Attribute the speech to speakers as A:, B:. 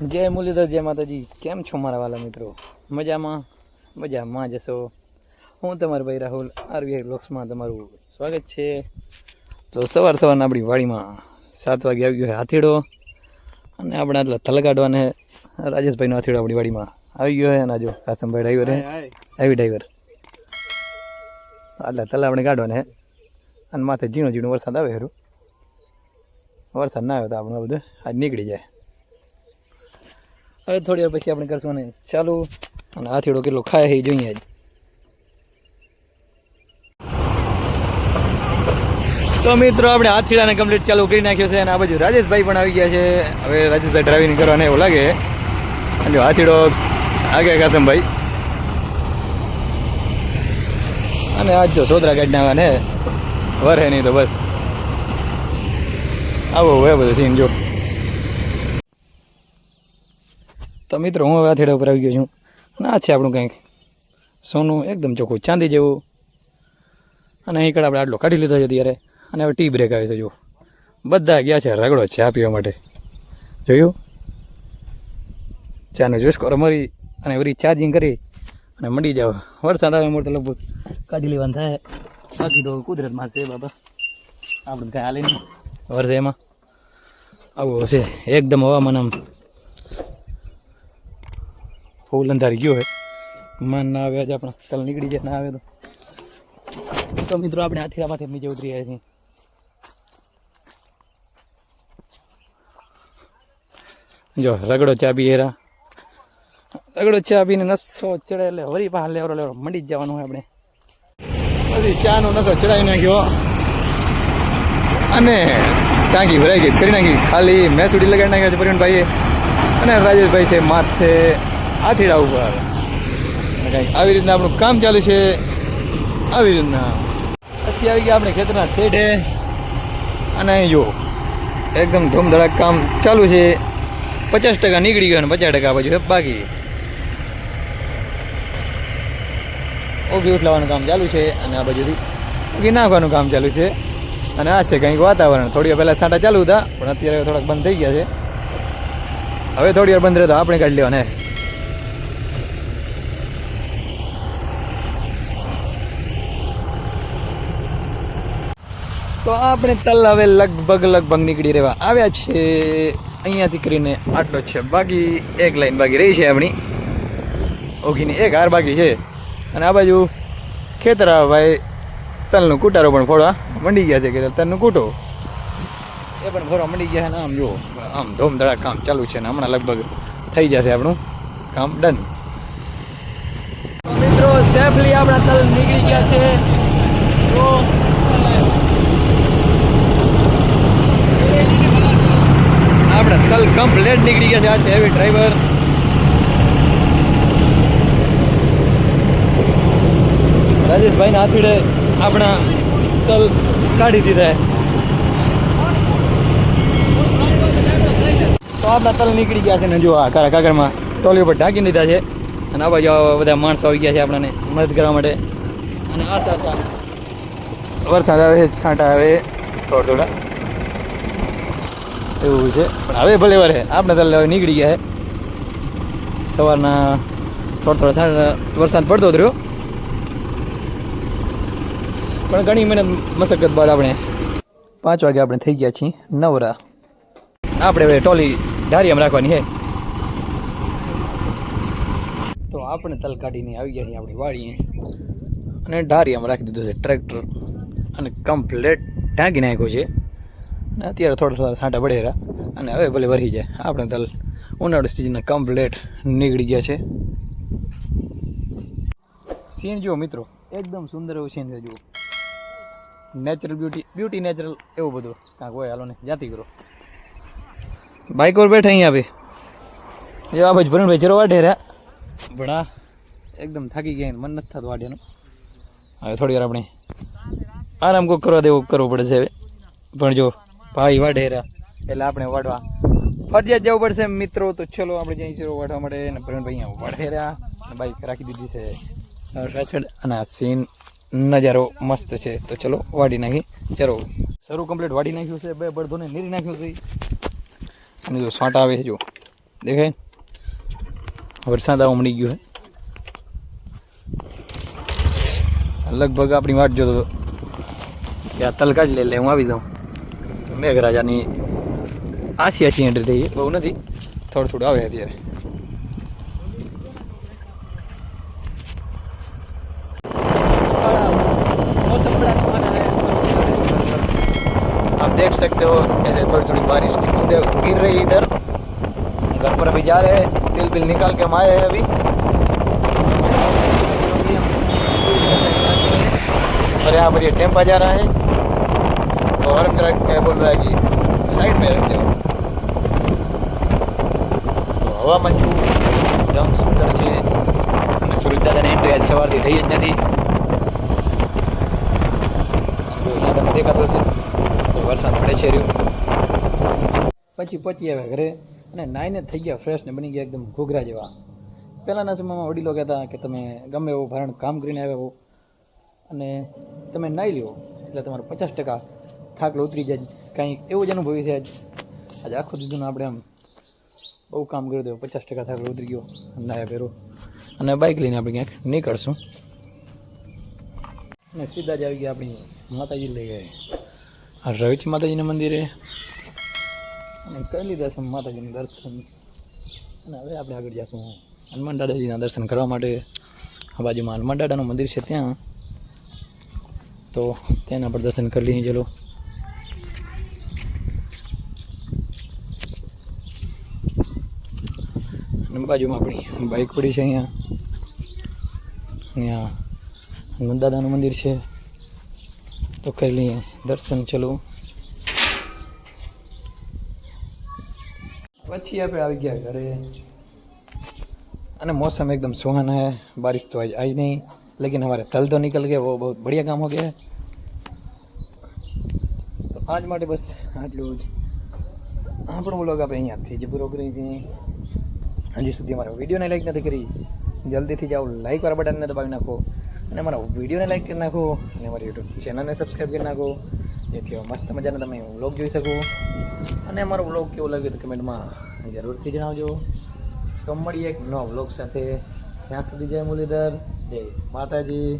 A: જય મુરલીધર જય માતાજી. કેમ છો મારા વાલા મિત્રો? મજામાં? મજામાં જશો હું તમારો ભાઈ રાહુલ આરબીઆઈ બ્લોક્સમાં તમારું સ્વાગત છે. તો સવાર સવારના આપણી વાડીમાં સાત વાગે આવી ગયો હોય હાથીડો. અને આપણે આટલા થલ કાઢવાને રાજેશભાઈનો હાથીડો આપણી વાડીમાં આવી ગયો છે. અને જો કાસમભાઈ ડ્રાઈવર હે હેવી ડ્રાઈવર આટલા તલ આપણે કાઢવાને. અને માથે ઝીણો ઝીણો વરસાદ આવે હેરું વરસાદ ના આવે તો આપણે બધું આજ નીકળી જાય. હવે થોડી વાર પછી આપણે કરશું ને ચાલુ. અને હાથીડો કેટલો ખાય એ જોઈએ જ તો મિત્રો, આપણે હાથીડાને કમ્પ્લીટ ચાલુ કરી નાખ્યો છે અને આ બાજુ રાજેશભાઈ પણ આવી ગયા છે. હવે રાજેશભાઈ ડ્રાઇવિંગ કરવાને એવું લાગે. અને હાથીડો આગે કાસમભાઈ. અને આજ જો સોદરા કાઢી નાખવાને વરે નહીં તો બસ. આવો હોય બધું સીન જો. તો મિત્રો, હું હવે હાથેડા ઉપર આવી ગયો છું. આ છે આપણું કંઈક. સોનું એકદમ ચોખ્ખું, ચાંદી જેવું. અને અહીં કಡೆ આપણે આટલો કાઢી લીધો છે ત્યારે અને હવે ટી બ્રેક આવે છે જો બધા ગયા છે રગડો ચા પીવા માટે. જોયું? ચાનો જોઈશ કરો મરી અને વરી ચાર્જિંગ કરી અને મંડી જાવ વરસાદ આવે મોટો લગભગ કાઢી લેવાનું થાય. બાકી તો કુદરતમાં છે બાબા. આપણે કાંઈ હાલે નહીં. વરસે એમાં. આવું હશે. એકદમ હવામાન આમ. ફૂલ અંધારી ગયો હોય મન ના આવે, આજે આપણા તલ નીકળી જાય, ના આવે તો. તો મિત્રો, આપણે હાથીરામાંથી નીચે ઉતરી આવ્યા છીએ. જો, રગડો ચા પી હેરા. રગડો ચા પીને નસો ચડે એટલે વરી પાસે લેવરો લેવરો મંડી જ જવાનું હોય આપણે. પછી ચાનો નસો ચડાવી નાખ્યો. અને ટાંકી ભરાઈ ગઈ, કરી નાખી. ખાલી મેસુડી લગાડી નાખ્યો છે પ્રવીણભાઈએ અને રાજેશભાઈ છે માથે. આથીડા ઉપર કંઈક આવી રીતના આપણું કામ ચાલુ છે. આવી રીતના. પછી આવી ગયા આપણે ખેતરના શેઢે. અને અહીં જો એકદમ ધૂમધડાક કામ ચાલુ છે. પચાસ ટકા નીકળી ગયો અને પચાસ ટકા બાજુ બાકી. ઊભી ઉઠલાવાનું કામ ચાલુ છે અને આ બાજુથી ઊભી નાખવાનું કામ ચાલુ છે. અને આ છે કંઈક વાતાવરણ. થોડી પહેલાં સાંટા ચાલુ હતા, પણ અત્યારે થોડાક બંધ થઈ ગયા છે. હવે થોડી વાર બંધ રહેતા આપણે કાઢી લેવાને તો આપણે તલ હવે લગભગ લગભગ નીકળી રહેવા આવ્યા છે. અહીંયાથી કરીને આટલો છે. બાકી એક લાઈન બાકી રહી છે આપણી. ઓગીની એક હાર બાકી છે. અને આ બાજુ ખેતરા ભાઈ તલનું કૂટારો પણ ફોડવા મંડી ગયા છે કે તલનું કૂટો. એ પણ ફોડવા મંડી ગયા છે ને આમ જુઓ આમ ધોમધડા કામ ચાલુ છે ને હમણાં લગભગ થઈ જશે આપણું કામ ડન. મિત્રો સેફલી આપણા તલ નીકળી ગયા છે. તો આપણા તલ કમ્પ્લેટ નીકળી ગયા છે આ છે હેવી ડ્રાઈવર રાજેશભાઈ ના હાથીડે આપણા તલ કાઢી દીધા તો આપણા તલ નીકળી ગયા છે ને જો આ કારા કાગળમાં ટોલી ઉપર ઢાંકી દીધા છે. અને આ બાજુ બધા માણસો આવી ગયા છે આપણને મદદ કરવા માટે. અને આ સાથે વરસાદ આવે છાંટા આવે થોડા થોડા. એવું છે. પણ હવે ભલે વરે. આપણે તલ હવે નીકળી ગયા છે સવારના થોડા થોડા સાંજ વરસાદ પડતો રહ્યો. પણ ઘણી મહેનત, મશક્કત બાદ આપણે પાંચ વાગે આપણે થઈ ગયા છીએ નવરા. આપણે હવે ટોલી ધારીયામાં રાખવાની છે તો આપણે તલ કાઢીને આવી ગયા છીએ આપણી વાડીએ. અને ધારીયામાં રાખી દીધો છે ટ્રેક્ટર. અને કમ્પ્લેટ ઢાંકી નાખ્યો છે. અને અત્યારે થોડા થોડા છાંટા પડે રહ્યા. અને હવે ભલે વરી જાય. આપણે તલ ઉનાળુ સિઝન કમ્પ્લેટ નીકળી ગયા છે. સીન જુઓ મિત્રો. એકદમ સુંદર એવું સીન છે, જુઓ. નેચરલ બ્યુટી બ્યુટી નેચરલ એવું બધું. કાંક હોય હાલો ને, જાતિ કરો. બાઇક પર બેઠા અહીંયા ભાઈ. જો આ ભાઈ ભરણભાઈ ચરો વાઢે રહ્યા. ભણા એકદમ થાકી ગયા મન નથી થતું વાઢ્યાનું. હવે થોડી વાર આપણે આરામ કોક કરવા દેવું, કરવું પડે છે હવે. પણ જો ભાઈ વાઢે એટલે આપણે વડવા. ફરજિયાત જવું પડશે મિત્રો. તો ચલો આપણે જઈ ચરો વાઢવા માટે અને ભરણભાઈ અહીંયા વાઢે રહ્યા અને બાઇક રાખી દીધી છે. પાછળ અને આ સીન નજારો મસ્ત છે. તો ચલો વાડી નાખી. ચલો. શરૂ કમ્પ્લીટ વાડી નાખ્યું છે. બે બળદોને નીરી નાખ્યું છે. અને જો સાંટા આવે છે, જો. દેખાય? વરસાદ આવો મળી ગયો છે. લગભગ આપણી વાટ જોતો તો આ જ લઈ લે, હું આવી જાઉં. મેઘરાજાની આસી આસી એન્ટ્રી થઈ બહુ નથી થોડું થોડું આવે અત્યારે आप देख सकते हो ऐसे थोड़ी थोड़ी बारिश की बूंदें गिर रही है इधर घर पर अभी जा रहे हैं तिल बिल निकाल के हम आए हैं अभी और यहाँ पर ये टेम्पा जा रहा है और हम मेरा क्या बोल रहा है कि साइड में रख दो તો હવામાન જેવું એકદમ સુંદર છે અને સુરત દાદાની એન્ટ્રી આજ સવારથી થઈ જ નથી જો અહીંયા તમે દેખાતો હશે તો વરસાદ પડે છે રહ્યું પછી પચી આવ્યા ઘરે અને નાઈને જ થઈ ગયા ફ્રેશ ને બની ગયા એકદમ ઘોઘરા જેવા પહેલાંના સમયમાં વડીલો કહેતા કે તમે ગમે એવું ભારણ કામ કરીને આવ્યા હો અને તમે નાહી લ્યો એટલે તમારો પચાસ ટકા થાકલો ઉતરી જાય કાંઈક એવું જ અનુભવ્યું છે આજ. આજે આખું દીધું આપણે આમ બહુ કામ કર્યું હતું પચાસ ટકા થાકલો ઉતરી ગયો. નાયા પહેરો. અને બાઇક લઈને આપણે ક્યાંક નીકળશું. અને સીધા જ આવી ગયા આપણી માતાજી લઈ ગયા. રવિચ માતાજીના મંદિરે. અને કરી લીધા છે માતાજીનું દર્શન. અને હવે આપણે આગળ જઈશું હનુમાન દાદાજીના દર્શન કરવા માટે. આ બાજુમાં હનુમાન દાદાનું મંદિર છે ત્યાં. તો તેના પર દર્શન કરી લઈએ ચલો. અને બાજુમાં આપણી બાઇક પડી છે અહીંયા અહીંયા હનુમાન દાદાનું મંદિર છે તો કરી લઈએ દર્શન ચલો પછી આપણે આવી ગયા ઘરે અને मौसम एकदम सुहाना है बारिश तो आज आई नहीं लेकिन हमारे तल तो निकल गए वो बहुत बढ़िया काम हो गया है તો આજ માટે બસ આટલું જ આપણો વ્લોગ આપણે અહીંયાથી જ પૂરો કરી છીએ હજી સુધી અમારા વિડીયોને લાઈક નથી કરી, જલ્દીથી જાઓ લાઈક વાળા બટનને દબાવી નાખો અને અમારા વિડીયોને લાઈક કરી નાખો અને અમારી યુટ્યુબ ચેનલને સબસ્ક્રાઈબ કરી નાખો, જેથી મસ્ત મજાનો તમે વ્લોગ જોઈ શકો. અને અમારો વ્લોગ કેવો લાગ્યો તો કમેન્ટમાં જરૂરથી જણાવજો. તો મળીએ એક નવો વ્લોગ સાથે. ત્યાં સુધી જય મુરલીધર, જય માતાજી.